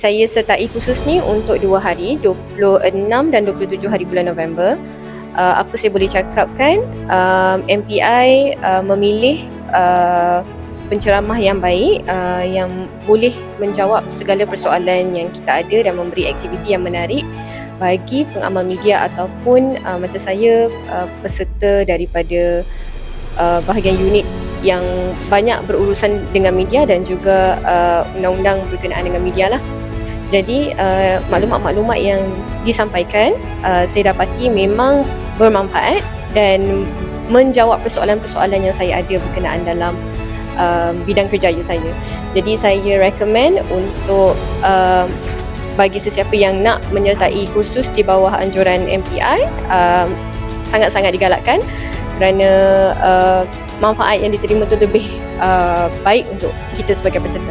Saya sertai khusus ni untuk dua hari, 26 dan 27 hari bulan November. Uh, apa saya boleh cakapkan, um, MPI uh, memilih uh, penceramah yang baik uh, yang boleh menjawab segala persoalan yang kita ada dan memberi aktiviti yang menarik bagi pengamal media ataupun uh, macam saya uh, peserta daripada uh, bahagian unit yang banyak berurusan dengan media dan juga uh, undang-undang berkenaan dengan media lah. Jadi uh, maklumat-maklumat yang disampaikan uh, saya dapati memang bermanfaat dan menjawab persoalan-persoalan yang saya ada berkenaan dalam uh, bidang kerjaya saya. Jadi saya recommend untuk uh, bagi sesiapa yang nak menyertai kursus di bawah anjuran MPI uh, sangat-sangat digalakkan kerana uh, manfaat yang diterima tu lebih uh, baik untuk kita sebagai peserta.